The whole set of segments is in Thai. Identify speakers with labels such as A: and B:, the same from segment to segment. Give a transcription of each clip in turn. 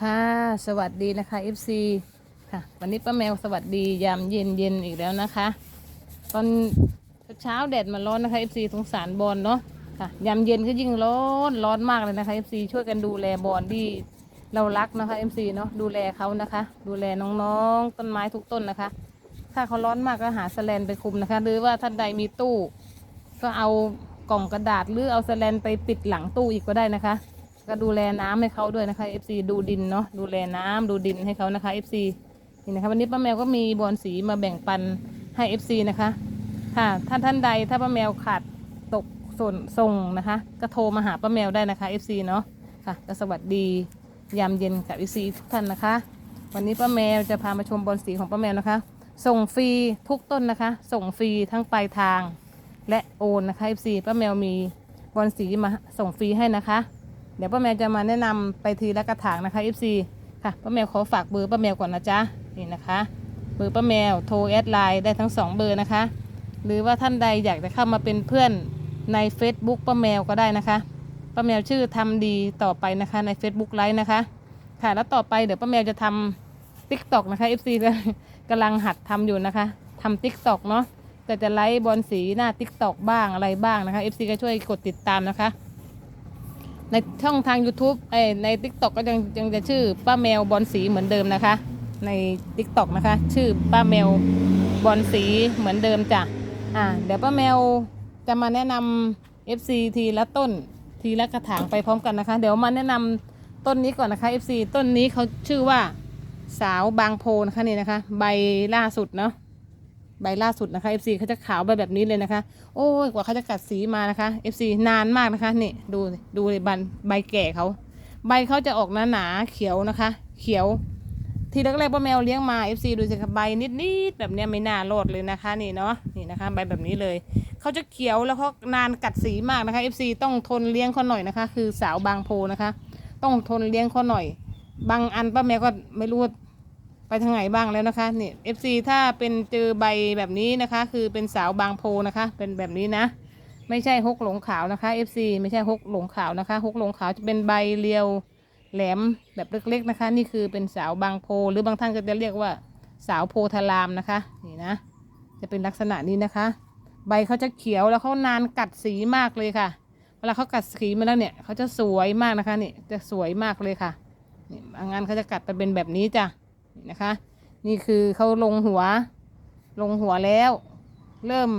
A: ค่ะ สวัสดีนะคะ FC ค่ะ วันนี้ป้าแมวสวัสดียามเย็นเย็นอีกแล้วนะคะ ตอนเช้าแดดมันร้อนนะคะ FC สงสารบอลเนาะค่ะยามเย็นก็ยิ่งร้อนร้อนมากเลยนะคะ FC ช่วยกันดูแลบอลที่เรารักนะคะ FC เนาะดูแลเขานะคะ ดูแลน้องๆต้นไม้ทุกต้นนะคะ ถ้าเขาร้อนมากก็หาสแลนไปคุมนะคะ หรือว่าท่านใดมีตู้ ก็เอากล่องกระดาษหรือเอาสแลนไปปิดหลังตู้อีกก็ได้นะคะ ก็ดูแลน้ำให้เขาด้วยนะคะ FC ดูดินเนาะดูแลน้ำดูดินให้เขานะคะ FC นี่นะคะวันนี้ป้าแมวก็มีบอลสีมาแบ่งปันให้ FC นะคะค่ะถ้าท่านใดถ้าป้าแมวขาดตกส่วนส่งนะคะ ก็โทรมาหาป้าแมวได้นะคะ FC เนาะค่ะก็สวัสดียามเย็นกับ FC ทุกท่านนะคะ วันนี้ป้าแมวจะพามาชมบอลสีของป้าแมวนะคะ ส่งฟรีทุกต้นนะคะ ส่งฟรีทั้งปลายทางและโอนนะคะ FC ป้าแมวมีบอลสีมาส่งฟรีให้นะคะ เดี๋ยวป้าแมวจะมาแนะนำไปทีละกระถางนะคะ FC ค่ะป้าแมวขอฝากเบอร์ป้าแมวก่อนนะจ๊ะนี่นะคะ เบอร์ป้าแมวโทรแอดไลน์ได้ทั้งสองเบอร์นะคะ หรือว่าท่านใดอยากจะเข้ามาเป็นเพื่อนใน Facebook ป้าแมวก็ได้นะคะป้าแมวชื่อทำดีต่อไปนะคะใน Facebook ไลฟ์นะคะค่ะแล้วต่อไปเดี๋ยวป้าแมวจะทำติ๊กตอกนะคะ FC ก็กำลังหัดทำอยู่นะคะทำติ๊กตอกเนาะแต่จะไลฟ์บอลสีหน้าติ๊กตอกบ้างอะไรบ้างนะคะ FC ก็ช่วยกดติดตามนะคะ ในช่องทาง YouTube เอ้ยใน Tik t o k ก็ยังยังจะชื่อป้าแมวบอลสีเหมือนเดิมนะคะ ใน Tik t o k นะคะ ชื่อป้าแมวบอลสีเหมือนเดิมจ้ะอ่าเดี๋ยวป้าแมวจะมาแนะนำ FC ทีละต้นทีละกระถางไปพร้อมกันนะคะ เดี๋ยวมาแนะนำต้นนี้ก่อนนะคะ FC ต้นนี้เขาชื่อว่าสาวบางโพนะคะนี่นะคะ ใบล่าสุดเนาะ ใบล่าสุดนะคะ FC เขาจะขาวใบแบบนี้เลยนะคะ โอ้ยกว่าเขาจะกัดสีมานะคะ FC นานมากนะคะนี่ดูดูเลยบันใบแก่เขาใบเขาจะออกหนาหนาๆเขียวนะคะ เขียว ทีแรกๆป้าแมวเลี้ยงมา FC ดูสิคะใบนิดๆแบบเนี้ยไม่น่ารอดเลยนะคะ นี่เนาะนี่นะคะ ใบแบบนี้เลยเขาจะเขียวแล้วเขานานกัดสีมากนะคะ FC ต้องทนเลี้ยงเขาหน่อยนะคะ คือสาวบางโพนะคะ ต้องทนเลี้ยงเขาหน่อย บางอันป้าแมวก็ไม่รู้ ไปทางไหนบ้างแล้วนะคะนี่ FC ถ้าเป็นเจอใบแบบนี้นะคะ คือเป็นสาวบางโพนะคะ เป็นแบบนี้นะ ไม่ใช่ฮกหลงขาวนะคะ FC ไม่ใช่ฮกหลงขาวนะคะฮกหลงขาวจะเป็นใบเรียวแหลมแบบเล็กๆนะคะ นี่คือเป็นสาวบางโพ หรือบางท่านก็จะเรียกว่าสาวโพธารามนะคะนี่นะ จะเป็นลักษณะนี้นะคะ ใบเขาจะเขียวแล้วเขานานกัดสีมากเลยค่ะเวลาเขากัดสีมาแล้วเนี่ยเขาจะสวยมากนะคะนี่จะสวยมากเลยค่ะนี่บานเขาจะกัดไปเป็นแบบนี้จ้ะ นี่นะคะ นี่คือเขาลงหัว ลงหัวแล้ว เริ่ม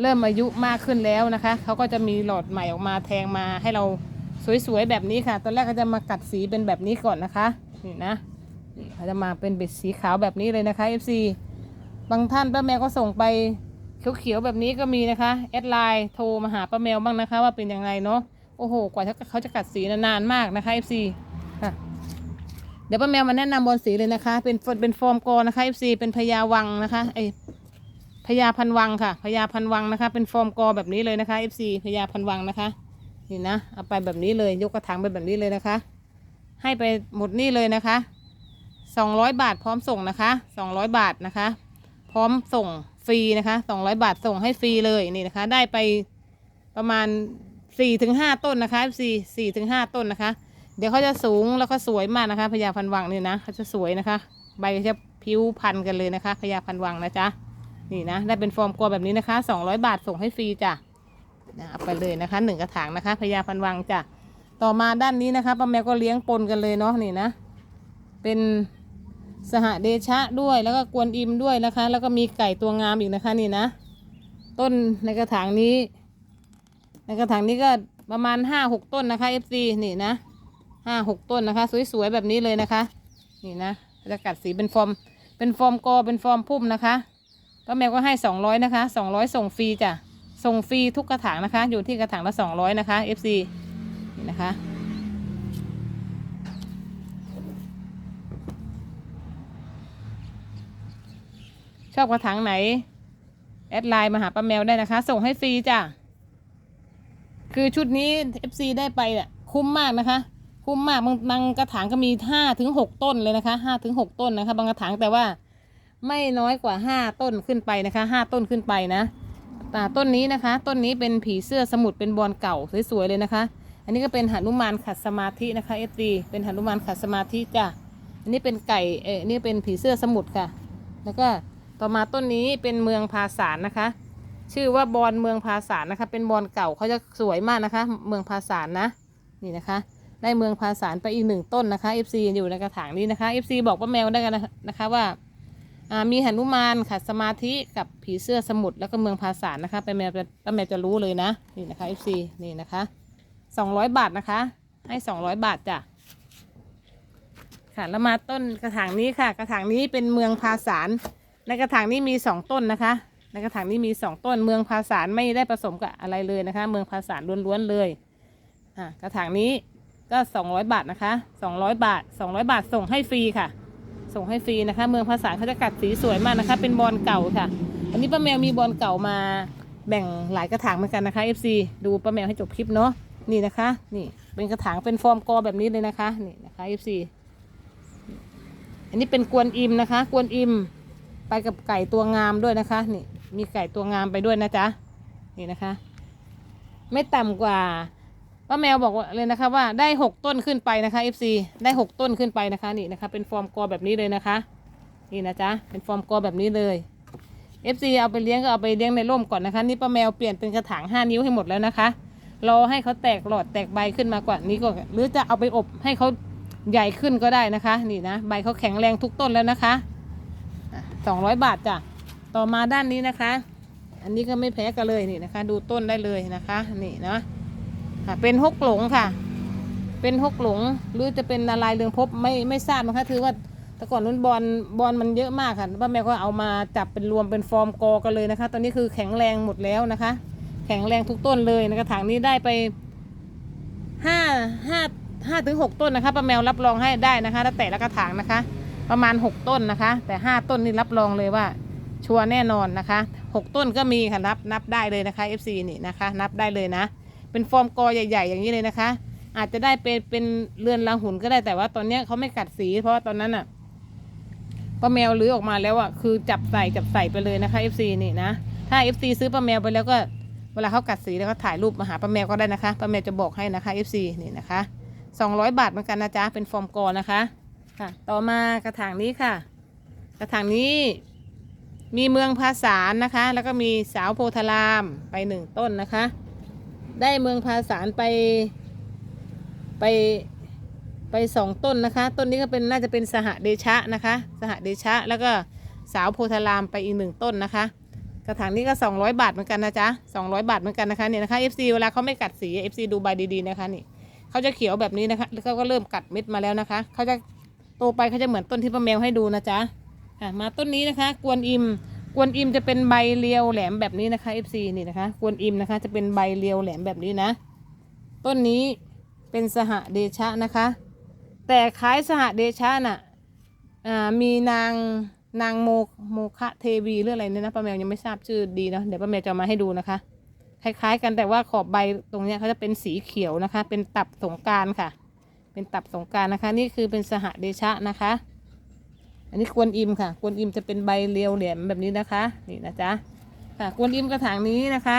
A: เริ่มอายุมากขึ้นแล้วนะคะเขาก็จะมีหลอดใหม่ออกมาแทงมาให้เราสวยๆแบบนี้ค่ะ ตอนแรกเขาจะมากัดสีเป็นแบบนี้ก่อนนะคะ นี่นะนี่เขาจะมาเป็นเบ็ดสีขาวแบบนี้เลยนะคะ FC บางท่านป้าแมวก็ส่งไปเขียวๆแบบนี้ก็มีนะคะแอดไลน์โทรมาหาป้าแมวบ้างนะคะ ว่าเป็นยังไงเนาะโอ้โห กว่าเขาจะกัดสีนานมากนะคะ FC เดี๋ยวป้าแมวมาแนะนำบอลสีเลยนะคะ เป็นเป็นฟอร์มกอนะคะ FC เป็นพญาวังนะคะไอพญาพันวังค่ะพญาพันวังนะคะ เป็นฟอร์มกอแบบนี้เลยนะคะ FC พญาพันวังนะคะ นี่นะเอาไปแบบนี้เลยยกกระถางไปแบบนี้เลยนะคะ ให้ไปหมดนี่เลยนะคะสองร้อยบาทพร้อมส่งนะคะสองร้อยบาทนะคะ พร้อมส่งฟรีนะคะสองร้อยบาทส่งให้ฟรีเลยนี่นะคะ ได้ไปประมาณสี่ถึงห้าต้นนะคะ FC สี่ถึงห้าต้นนะคะ เดี๋ยวเขาจะสูงแล้วก็สวยมากนะคะพญาพันวังนี่นะเขาจะสวยนะคะ ใบจะผิวพันกันเลยนะคะพญาพันวังนะจ๊ะนี่นะได้เป็นฟอร์มกลัวแบบนี้นะคะสองร้อยบาทส่งให้ฟรีจ้ะนะเอาไปเลยนะคะหนึ่งกระถางนะคะพญาพันวังจ้ะต่อมาด้านนี้นะคะป้าแมวก็เลี้ยงปนกันเลยเนาะนี่นะ เป็นสหเดชะด้วยแล้วก็กวนอิมด้วยนะคะ แล้วก็มีไก่ตัวงามอีกนะคะนี่นะ ต้นในกระถางนี้ ในกระถางนี้ก็ประมาณห้าหกต้นนะคะ FC นี่นะ ห้าหกต้นนะคะ สวยๆแบบนี้เลยนะคะ นี่นะจะกัดสีเป็นฟอร์มเป็นฟอร์มกอเป็นฟอร์มพุ่มนะคะป้าแมวก็ให้สองร้อยนะคะสองร้อยส่งฟรีจ้ะส่งฟรีทุกกระถางนะคะ อยู่ที่กระถางละสองร้อยนะคะ FC นี่นะคะชอบกระถางไหน แอดไลน์มาหาป้าแมวได้นะคะ ส่งให้ฟรีจ้ะ คือชุดนี้ FC ได้ไปเนี่ยคุ้มมากนะคะ คุ้มมากบางบางกระถางก็มีห้าถึงหกต้นเลยนะคะห้าถึงหกต้นนะคะ บางกระถางแต่ว่าไม่น้อยกว่าห้าต้นขึ้นไปนะคะห้าต้นขึ้นไปนะแต่ต้นนี้นะคะ ต้นนี้เป็นผีเสื้อสมุทรเป็นบอลเก่าสวยๆเลยนะคะ อันนี้ก็เป็นหนุมานขัดสมาธินะคะเอฟซีเป็นหนุมานขัดสมาธิจ้ะอันนี้เป็นไก่เอออันนี่เป็นผีเสื้อสมุทรค่ะ แล้วก็ต่อมาต้นนี้เป็นเมืองภาษานนะคะ ชื่อว่าบอนเมืองภาษานนะคะ เป็นบอนเก่าเขาจะสวยมากนะคะ เมืองภาษานนะนี่นะคะ ได้เมืองภาษานไปอีกหนึ่งต้นนะคะ FC อยู่ในกระถางนี้นะคะ FC บอกป้าแมวได้กันนะคะว่ามีหนุมานขัดสมาธิกับผีเสื้อสมุทรแล้วก็เมืองภาษานนะคะป้าแมวจะป้าแมวจะรู้เลยนะนี่นะคะ FC นี่นะคะสองร้อยบาทนะคะ ให้สองร้อยบาทจ้ะค่ะแล้วมาต้นกระถางนี้ค่ะ กระถางนี้เป็นเมืองภาษานในกระถางนี้มีสองต้นนะคะในกระถางนี้มีสองต้นเมืองภาษานไม่ได้ผสมกับอะไรเลยนะคะ เมืองภาษานล้วนๆเลยอ่ากระถางนี้ ก็สองร้อยบาทนะคะสองร้อยบาทสองร้อยบาทส่งให้ฟรีค่ะ ส่งให้ฟรีนะคะ เมืองภาษาเขาจะกัดสีสวยมากนะคะ เป็นบอลเก่าค่ะ อันนี้ป้าแมวมีบอลเก่ามาแบ่งหลายกระถางเหมือนกันนะคะ FC ดูป้าแมวให้จบคลิปเนาะนี่นะคะ นี่เป็นกระถางเป็นฟอร์มกอแบบนี้เลยนะคะนี่นะคะ FC อันนี้เป็นกวนอิมนะคะ กวนอิมไปกับไก่ตัวงามด้วยนะคะ นี่มีไก่ตัวงามไปด้วยนะจ๊ะนี่นะคะ ไม่ต่ำกว่า ป้าแมวบอกเลยนะคะว่าได้หกต้นขึ้นไปนะคะ FC ได้หกต้นขึ้นไปนะคะนี่นะคะ เป็นฟอร์มกอแบบนี้เลยนะคะ นี่นะจ๊ะเป็นฟอร์มกอแบบนี้เลย FC เอาไปเลี้ยงก็เอาไปเลี้ยงในร่มก่อนนะคะ นี่ป้าแมวเปลี่ยนเป็นกระถางห้านิ้วให้หมดแล้วนะคะรอให้เขาแตกหลอดแตกใบขึ้นมากว่านี้ก็หรือจะเอาไปอบให้เขาใหญ่ขึ้นก็ได้นะคะ นี่นะใบเขาแข็งแรงทุกต้นแล้วนะคะสองร้อยบาทจ้ะต่อมาด้านนี้นะคะ อันนี้ก็ไม่แพ้กันเลยนี่นะคะ ดูต้นได้เลยนะคะ นี่นะ ค่ะ เป็นฮกหลงค่ะ เป็นฮกหลง หรือจะเป็นนาลายณ์เรืองพบไม่ไม่ทราบนะคะถือว่าแต่ก่อนนู้นบอลบอลมันเยอะมากค่ะป้าแม่ก็เอามาจับเป็นรวมเป็นฟอร์มกอกันเลยนะคะ ตอนนี้คือแข็งแรงหมดแล้วนะคะ แข็งแรงทุกต้นเลยในกระถางนี้ได้ไปห้าห้าห้าถึงหกต้นนะคะป้าแมวรับรองให้ได้นะคะแล้วแต่ละกระถางนะคะ ประมาณ6ต้นนะคะ แต่5ต้นนี่รับรองเลยว่า ชัวร์แน่นอนนะคะ6ต้นก็มีค่ะนับนับได้เลยนะคะ FC นี่นะคะ นับได้เลยนะ เป็นฟอร์มกอใหญ่ ๆ อย่างนี้เลยนะคะ อาจจะได้เป็นเป็นเรือนรังหุ่นก็ได้แต่ว่าตอนเนี้ยเขาไม่กัดสี เพราะว่าตอนนั้นอะป้าแมวลื้อออกมาแล้วอะคือจับใส่จับใส่ไปเลยนะคะ FC นี่นะถ้า FC ซื้อป้าแมวไปแล้วก็เวลาเขากัดสีแล้วก็ถ่ายรูปมาหาป้าแมวก็ได้นะคะป้าแมวจะบอกให้นะคะ FC นี่นะคะ200 บาทเหมือนกันนะจ๊ะเป็นฟอร์มกอนะคะค่ะ ต่อมากระถางนี้ค่ะ กระถางนี้มีเมืองภาษานนะคะ แล้วก็มีสาวโพธารามไปหนึ่งต้นนะคะ ได้เมืองภาษานไปไปไปสองต้นนะคะ ต้นนี้ก็เป็นน่าจะเป็นสหเดชะนะคะ สหเดชะแล้วก็สาวโพธารามไปอีกหนึ่งต้นนะคะ กระถางนี้ก็ 200 บาทเหมือนกันนะจ๊ะ200 บาทเหมือนกันนะคะเนี่ยนะคะ FC เวลาเขาไม่กัดสี FC ดูใบดีๆนะคะนี่เขาจะเขียวแบบนี้นะคะแล้วเขาก็เริ่มกัดเม็ดมาแล้วนะคะเขาจะโตไปเขาจะเหมือนต้นที่ป้าแมวให้ดูนะจ๊ะอะมาต้นนี้นะคะ กวนอิม กวนอิมจะเป็นใบเรียวแหลมแบบนี้นะคะ FC นี่นะคะ กวนอิมนะคะ จะเป็นใบเรียวแหลมแบบนี้นะ ต้นนี้เป็นสหเดชะนะคะ แต่คล้ายสหเดชะน่ะอ่ามีนางนางโมโมคะเทวีหรืออะไรเนี่ยนะป้าแมวยังไม่ทราบชื่อดีนะเดี๋ยวป้าแมวจะมาให้ดูนะคะ คล้าย ๆ กันแต่ว่าขอบใบตรงเนี้ยเขาจะเป็นสีเขียวนะคะ เป็นตับสงการค่ะ เป็นตับสงการนะคะ นี่คือเป็นสหเดชะนะคะ อันนี้กวนอิมค่ะ กวนอิมจะเป็นใบเรียวแหลมแบบนี้นะคะ นี่นะจ๊ะค่ะกวนอิมกระถางนี้นะคะ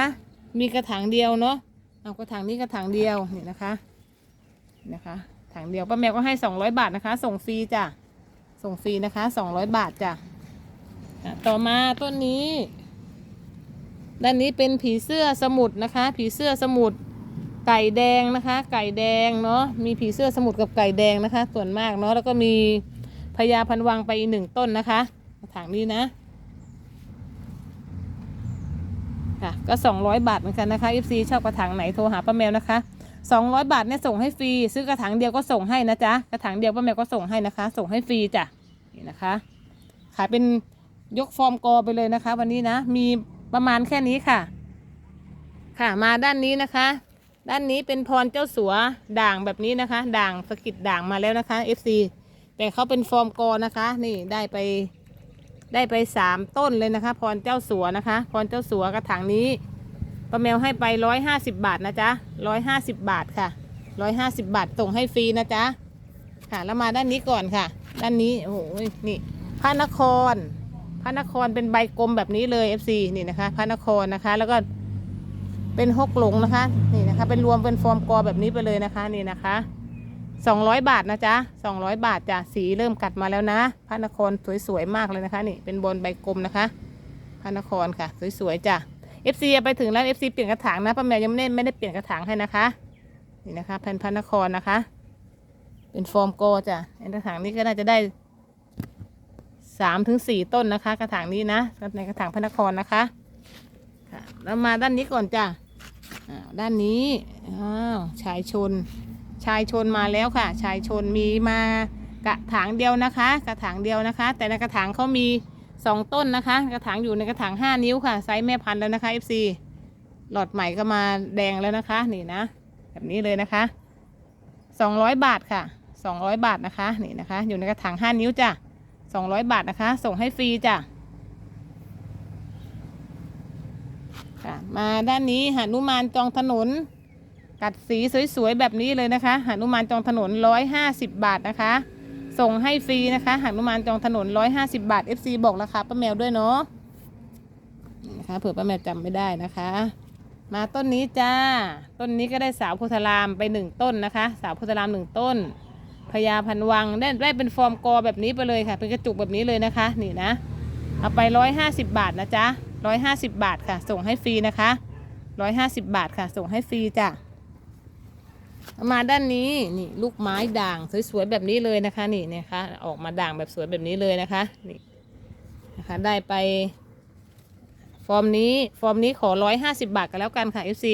A: มีกระถางเดียวเนาะเอากระถางนี้กระถางเดียวนี่นะคะนะคะถังเดียวป้าแมวก็ให้สองร้อยบาทนะคะ ส่งฟรีจ้ะส่งฟรีนะคะสองร้อยบาทจ้ะต่อมาต้นนี้ ด้านนี้เป็นผีเสื้อสมุทรนะคะ ผีเสื้อสมุทรไก่แดงนะคะ ไก่แดงเนาะมีผีเสื้อสมุทรกับไก่แดงนะคะ ส่วนมากเนาะแล้วก็มี ญาพันวังไปอีกหนึ่งต้นนะคะกระถางนี้นะ ค่ะก็ 200 บาทเหมือนกันนะคะ FC ชอบกระถางไหนโทรหาป้าแมวนะคะ 200 บาทเนี่ยส่งให้ฟรีซื้อกระถางเดียวก็ส่งให้นะจ๊ะกระถางเดียวป้าแมวก็ส่งให้นะคะ ส่งให้ฟรีจ้ะนี่นะคะขายเป็นยกฟอร์มกอไปเลยนะคะ วันนี้นะ มีประมาณแค่นี้ค่ะ ค่ะมาด้านนี้นะคะ ด้านนี้เป็นพรเจ้าสัวด่างแบบนี้นะคะ ด่างสะกิดด่างมาแล้วนะคะ FC แต่เขาเป็นฟอร์มกอนะคะ นี่ได้ไปได้ไปสามต้นเลยนะคะ พรเจ้าสัวนะคะ พรเจ้าสัวกระถางนี้ป้าแมวให้ไปร้อยห้าสิบบาทนะจ๊ะร้อยห้าสิบบาทค่ะร้อยห้าสิบบาทส่งให้ฟรีนะจ๊ะค่ะแล้วมาด้านนี้ก่อนค่ะ ด้านนี้โอ้โหนี่พระนคร พระนครเป็นใบกลมแบบนี้เลย FC นี่นะคะ พระนครนะคะ แล้วก็เป็นฮกหลงนะคะ นี่นะคะ เป็นรวมเป็นฟอร์มกอแบบนี้ไปเลยนะคะ นี่นะคะ สองร้อยบาทนะจ๊ะสองร้อยบาทจ้ะสีเริ่มกัดมาแล้วนะ พระนครสวยๆมากเลยนะคะ นี่เป็นบนใบกลมนะคะ พระนครค่ะ สวยๆจ้ะ FC ไปถึงแล้ว FC เปลี่ยนกระถางนะป้าแมวยังไม่ได้ไม่ได้เปลี่ยนกระถางให้นะคะ นี่นะคะแผ่นพระนครนะคะ เป็นฟอร์มโกจ้ะในกระถางนี้ก็น่าจะได้สามถึงสี่ต้นนะคะ กระถางนี้นะในกระถางพระนครนะคะค่ะแล้วมาด้านนี้ก่อนจ้ะด้านนี้อ้าวชายชน ชายชนมาแล้วค่ะ ชายชนมีมากระถางเดียวนะคะ กระถางเดียวนะคะ แต่ในกระถางเขามีสองต้นนะคะ กระถางอยู่ในกระถางห้านิ้วค่ะไซส์แม่พันธุ์แล้วนะคะ FC หลอดใหม่ก็มาแดงแล้วนะคะนี่นะ แบบนี้เลยนะคะสองร้อยบาทค่ะสองร้อยบาทนะคะนี่นะคะ อยู่ในกระถางห้านิ้วจ้ะสองร้อยบาทนะคะ ส่งให้ฟรีจ้ะค่ะมาด้านนี้หานุมานจองถนน กัดสีสวยๆแบบนี้เลยนะคะหนุมานจองถนนร้อยห้าสิบบาทนะคะ ส่งให้ฟรีนะคะหนุมานจองถนนร้อยห้าสิบบาท FC บอกราคาป้าแมวด้วยเนาะนะคะเผื่อป้าแมวจำไม่ได้นะคะ มาต้นนี้จ้า ต้นนี้ก็ได้สาวโพธารามไปหนึ่งต้นนะคะ สาวโพธารามหนึ่งต้นพญาพันวังได้ได้เป็นฟอร์มกอแบบนี้ไปเลยค่ะ เป็นกระจุกแบบนี้เลยนะคะ นี่นะ เอาไปร้อยห้าสิบบาทนะจ๊ะร้อยห้าสิบบาทค่ะ ส่งให้ฟรีนะคะร้อยห้าสิบบาทค่ะ ส่งให้ฟรีจ้ะเอา มาด้านนี้นี่ลูกไม้ด่างสวยๆแบบนี้เลยนะคะนี่นะคะออกมาด่างแบบสวยแบบนี้เลยนะคะนี่นะคะได้ไป ฟอร์มนี้ฟอร์มนี้ขอร้อยห้าสิบาทกันแล้วกันค่ะ FC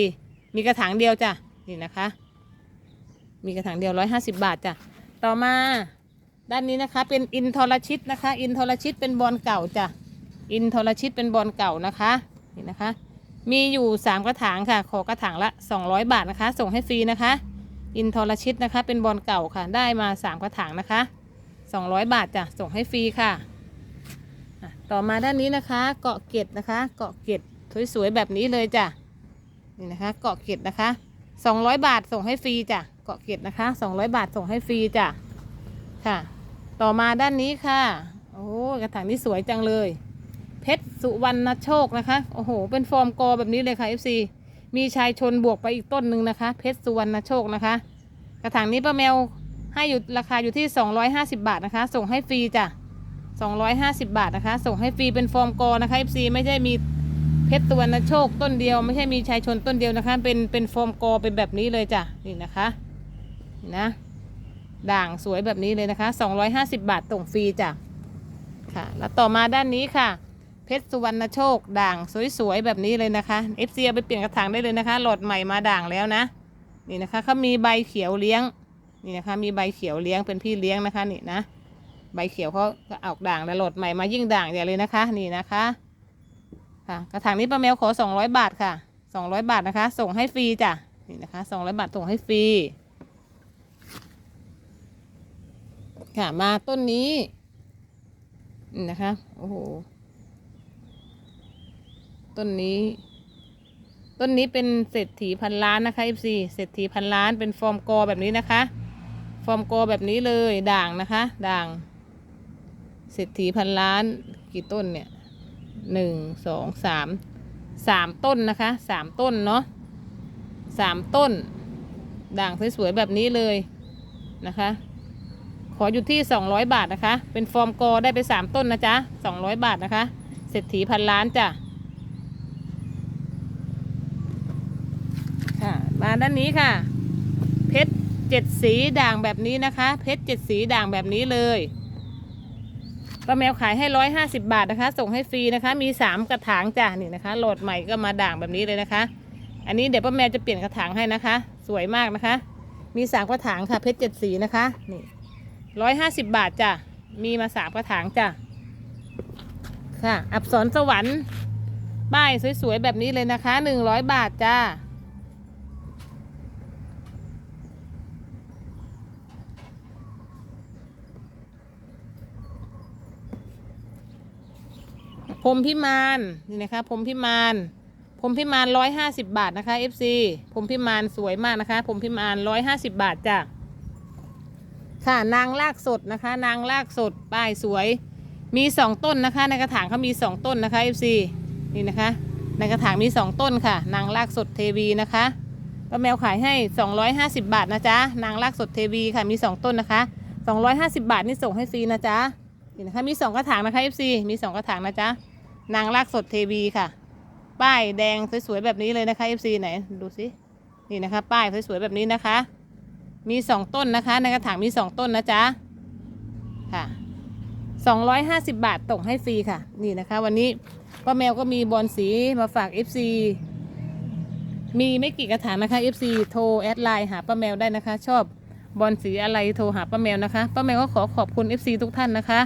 A: มีกระถางเดียวจ้ะนี่นะคะ มีกระถางเดียวร้อยห้าสิบาทจ้ะต่อมาด้านนี้นะคะ เป็นอินทรชิตนะคะ อินทรชิตเป็นบอลเก่าจ้ะอินทรชิตเป็นบอลเก่านะคะนี่นะคะ มีอยู่สามกระถางค่ะ ขอกระถางละสองร้อยบาทนะคะ ส่งให้ฟรีนะคะ อินทรชิตนะคะ เป็นบอลเก่าค่ะ ได้มาสามกระถางนะคะสองร้อยบาทจ้ะส่งให้ฟรีค่ะ ต่อมาด้านนี้นะคะ เกาะเกร็ดนะคะ เกาะเกร็ดสวยๆแบบนี้เลยจ้ะนี่นะคะ เกาะเกร็ดนะคะ 200 บาทส่งให้ฟรีจ้ะเกาะเกร็ดนะคะ 200 บาทส่งให้ฟรีจ้ะค่ะ ต่อมาด้านนี้ค่ะโอ้กระถางนี้สวยจังเลย เพชรสุวรรณโชคนะคะโอ้โหเป็นฟอร์มกอแบบนี้เลยค่ะ FC มีชายชนบวกไปอีกต้นหนึ่งนะคะ เพชรสุวรรณโชคนะคะ กระถางนี้ป้าแมวให้อยู่ราคาอยู่ที่ 250 บาทนะคะ ส่งให้ฟรีจ้ะ250 บาทนะคะ ส่งให้ฟรีเป็นฟอร์มกอนะคะ FC ไม่ใช่มีเพชรตัวนโชคต้นเดียว ไม่ใช่มีชายชนต้นเดียวนะคะ เป็นเป็นฟอร์มกอเป็นแบบนี้เลยจ้ะนี่นะคะนี่นะด่างสวยแบบนี้เลยนะคะ 250 บาทส่งฟรีจ้ะค่ะ แล้วต่อมาด้านนี้ค่ะ เพชรสุวรรณโชคด่างสวยๆแบบนี้เลยนะคะ FC เอาไปเปลี่ยนกระถางได้เลยนะคะ หลอดใหม่มาด่างแล้วนะ นี่นะคะเขามีใบเขียวเลี้ยง นี่นะคะ มีใบเขียวเลี้ยงเป็นพี่เลี้ยงนะคะนี่นะใบเขียวเขาก็ออกด่างแล้วโหลดใหม่มายิ่งด่างใหญ่เลยนะคะ นี่นะคะค่ะกระถางนี้ป้าแมวขอ 200 บาทค่ะ 200 บาทนะคะ ส่งให้ฟรีจ้ะนี่นะคะ 200 บาทส่งให้ฟรีค่ะมาต้นนี้นี่นะคะโอ้โห ต้นนี้ ต้นนี้เป็นเศรษฐีพันล้านนะคะ FC เศรษฐีพันล้านเป็นฟอร์มกอแบบนี้นะคะ ฟอร์มกอแบบนี้เลยด่างนะคะ ด่าง เศรษฐีพันล้านกี่ต้นเนี่ยหนึ่งสองสามสามต้นนะคะสามต้นเนาะสามต้น ด่างสวยๆแบบนี้เลยนะคะ ขออยู่ที่สองร้อยบาทนะคะ เป็นฟอร์มกอได้ไปสามต้นนะจ๊ะสองร้อยบาทนะคะ เศรษฐีพันล้านจ้ะค่ะ มาด้านนี้ค่ะ เพชรเจ็ดสีด่างแบบนี้นะคะ เพชรเจ็ดสีด่างแบบนี้เลยป้าแมวขายให้ร้อยห้าสิบาทนะคะ ส่งให้ฟรีนะคะ มีสามกระถางจ้ะนี่นะคะโหลดใหม่ก็มาด่างแบบนี้เลยนะคะ อันนี้เดี๋ยวป้าแมวจะเปลี่ยนกระถางให้นะคะ สวยมากนะคะ มีสามกระถางค่ะ เพชรเจ็ดสีนะคะนี่ร้อยห้าสิบบาทจ้ะมีมาสามกระถางจ้ะค่ะ อับสรสวรรค์ป้ายสวยๆแบบนี้เลยนะคะหนึ่งร้อยบาทจ้า มพิมานนี่นะคะพรมพิมานพรมพิมานร้อยห้าสิบบาทนะคะ FC พรมพิมานสวยมากนะคะพรมพิมานร้อยห้าสิบบาทจ้ะค่ะนางลากสดนะคะ นางลากสดป้ายสวย มีสองต้นนะคะ ในกระถางเขามีสองต้นนะคะ FC นี่นะคะ ในกระถางมีสองต้นค่ะ นางลากสดเทวีนะคะป้าแมวขายให้250บาทนะจ๊ะนางรากสดเทวีค่ะมี2ต้นนะคะ250บาทนี่ส่งให้ฟรีนะจ๊ะนี่นะคะมี2กระถางนะคะ FC มี2กระถางนะจ๊ะ นางรากสดเทวีค่ะ ป้ายแดงสวยๆแบบนี้เลยนะคะ FC ไหนดูสินี่นะคะ ป้ายสวยๆแบบนี้นะคะ มี2ต้นนะคะ ในกระถางมี2ต้นนะจ๊ะค่ะ250บาทส่งให้ฟรีค่ะ นี่นะคะ วันนี้ป้าแมวก็มีบอลสีมาฝาก FC มีไม่กี่กระถางนะคะ FC โทรแอดไลน์หาป้าแมวได้นะคะ ชอบบอลสีอะไรโทรหาป้าแมวนะคะป้าแมวก็ขอขอบคุณ FC ทุกท่านนะคะ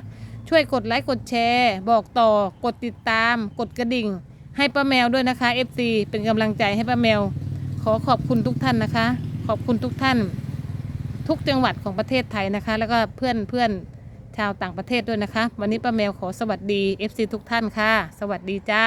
A: ช่วยกดไลค์กดแชร์ บอกต่อกดติดตาม กดกระดิ่ง ให้ป้าแมวด้วยนะคะ FC เป็นกำลังใจให้ป้าแมว ขอขอบคุณทุกท่านนะคะ ขอบคุณทุกท่าน ทุกจังหวัดของประเทศไทยนะคะ แล้วก็เพื่อนเพื่อนชาวต่างประเทศด้วยนะคะ วันนี้ป้าแมวขอสวัสดี FC ทุกท่านค่ะ สวัสดีจ้า